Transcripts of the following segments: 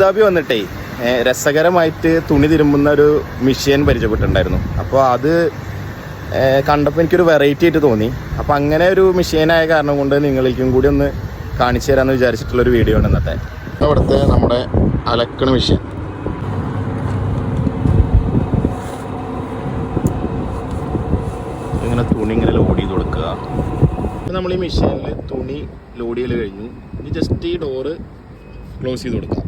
Abu Dhabi വന്നിട്ടേ രസകരമായിട്ട് തുണി തിരുമ്പുന്ന ഒരു മെഷീൻ പരിചയപ്പെട്ടിട്ടുണ്ടായിരുന്നു. അപ്പോൾ അത് കണ്ടപ്പോൾ എനിക്കൊരു വെറൈറ്റി ആയിട്ട് തോന്നി. അപ്പോൾ അങ്ങനെ ഒരു മെഷീനായ കാരണം കൊണ്ട് നിങ്ങളിലേക്കും കൂടി ഒന്ന് കാണിച്ചു തരാമെന്ന് വിചാരിച്ചിട്ടുള്ളൊരു വീഡിയോ ആണ് ഇന്നത്തെ. അവിടുത്തെ നമ്മുടെ അലക്കണ മെഷീൻ ഇങ്ങനെ തുണി ഇങ്ങനെ ലോഡ് ചെയ്ത് കൊടുക്കുക. ഇപ്പം നമ്മൾ ഈ മെഷീനിൽ തുണി ലോഡ് ചെയ്ത് കഴിഞ്ഞു. ഇനി ജസ്റ്റ് ഈ ഡോറ് ക്ലോസ് ചെയ്ത് കൊടുക്കാം.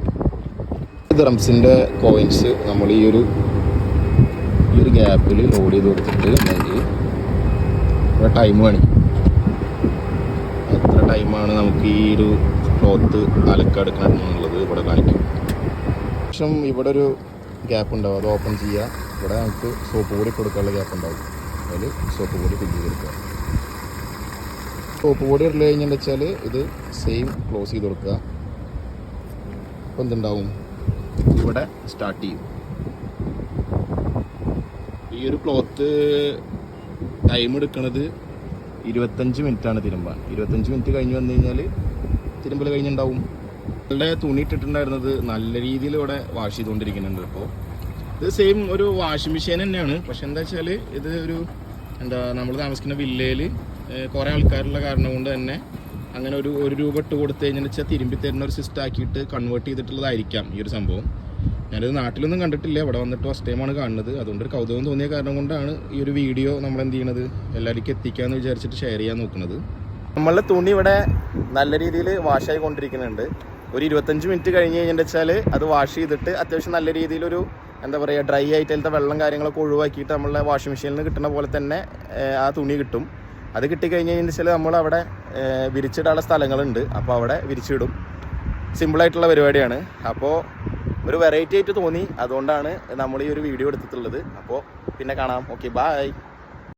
ഡ്രംസിന്റെ കോയിൻസ് നമ്മൾ ഈ ഒരു ഈ ഒരു ഗ്യാപ്പിൽ ലോഡ് ചെയ്ത് കൊടുത്തിട്ട് ഉണ്ടെങ്കിൽ ടൈം കാണിക്കും എത്ര ടൈമാണ് നമുക്ക് ഈ ഒരു ക്ലോത്ത് അലക്കെടുക്കണം എന്നുള്ളത് ഇവിടെ കാണിക്കും. ശേഷം ഇവിടെ ഒരു ഗ്യാപ്പ് ഉണ്ടാവും. അത് ഓപ്പൺ ചെയ്യുക ഇവിടെ നമുക്ക് സോപ്പ് പൊടി കൊടുക്കാനുള്ള ഗ്യാപ്പ് ഉണ്ടാവും. അതിൽ സോപ്പ് പൊടി ചെയ്ത് കൊടുക്കുക. സോപ്പ് പൊടി ഇടൽ വെച്ചാൽ ഇത് സെയിം ക്ലോസ് ചെയ്ത് കൊടുക്കുക. അപ്പോൾ എന്തുണ്ടാവും? ഇവിടെ സ്റ്റാർട്ട് ചെയ്യും. ഈ ഒരു ക്ലോത്ത് ടൈം എടുക്കുന്നത് ഇരുപത്തഞ്ച് മിനിറ്റാണ് തിരുമ്പാൻ. ഇരുപത്തഞ്ച് മിനിറ്റ് കഴിഞ്ഞ് വന്നു കഴിഞ്ഞാൽ തിരുമ്പൽ കഴിഞ്ഞുണ്ടാവും. നമ്മളുടെ തുണി ഇട്ടിട്ടുണ്ടായിരുന്നത് നല്ല രീതിയിൽ ഇവിടെ വാഷ് ചെയ്തുകൊണ്ടിരിക്കുന്നുണ്ട് ഇപ്പോൾ ഇത് സെയിം ഒരു വാഷിംഗ് മെഷീൻ തന്നെയാണ്. പക്ഷെ എന്താ വെച്ചാൽ ഇത് ഒരു എന്താ നമ്മൾ താമസിക്കുന്ന വില്ലയിൽ കുറേ ആൾക്കാരുള്ള കാരണം കൊണ്ട് തന്നെ അങ്ങനെ ഒരു ഒരു രൂപ ഇട്ട് കൊടുത്തു കഴിഞ്ഞാൽ വെച്ചാൽ തിരുമ്പി തരുന്ന ഒരു സിസ്റ്റം ആക്കിയിട്ട് കൺവേർട്ട് ചെയ്തിട്ടുള്ളതായിരിക്കാം ഈ ഒരു സംഭവം. ഞാനിത് നാട്ടിലൊന്നും കണ്ടിട്ടില്ല. ഇവിടെ വന്നിട്ട് ഫസ്റ്റ് ടൈമാണ് കാണുന്നത്. അതുകൊണ്ട് ഒരു കൗതുകം തോന്നിയ കാരണം കൊണ്ടാണ് ഈ ഒരു വീഡിയോ നമ്മൾ എന്ത് ചെയ്യണത്? എല്ലാവർക്കും എത്തിക്കാന്ന് വിചാരിച്ചിട്ട് ഷെയർ ചെയ്യാൻ നോക്കുന്നത് നമ്മളുടെ തുണി ഇവിടെ നല്ല രീതിയിൽ വാഷായി കൊണ്ടിരിക്കുന്നുണ്ട് ഒരു ഇരുപത്തഞ്ച് മിനിറ്റ് കഴിഞ്ഞ് കഴിഞ്ഞാൽ അത് വാഷ് ചെയ്തിട്ട് അത്യാവശ്യം നല്ല രീതിയിലൊരു എന്താ പറയുക ഡ്രൈ ആയിട്ട് അതിലത്തെ വെള്ളം കാര്യങ്ങളൊക്കെ ഒഴിവാക്കിയിട്ട് നമ്മളെ വാഷിംഗ് മെഷീനിൽ നിന്ന് കിട്ടുന്ന പോലെ തന്നെ ആ തുണി കിട്ടും. അത് കിട്ടിക്കഴിഞ്ഞ് കഴിഞ്ഞാൽ നമ്മളവിടെ ഏഹ്, വിരിച്ചിടാനുള്ള സ്ഥലങ്ങളുണ്ട്. അപ്പോൾ അവിടെ വിരിച്ചിടും. സിമ്പിളായിട്ടുള്ള പരിപാടിയാണ്. അപ്പോൾ ഒരു വെറൈറ്റി ആയിട്ട് തോന്നി. അതുകൊണ്ടാണ് നമ്മൾ ഈ ഒരു വീഡിയോ എടുത്തിട്ടുള്ളത്. അപ്പോൾ പിന്നെ കാണാം. Okay bye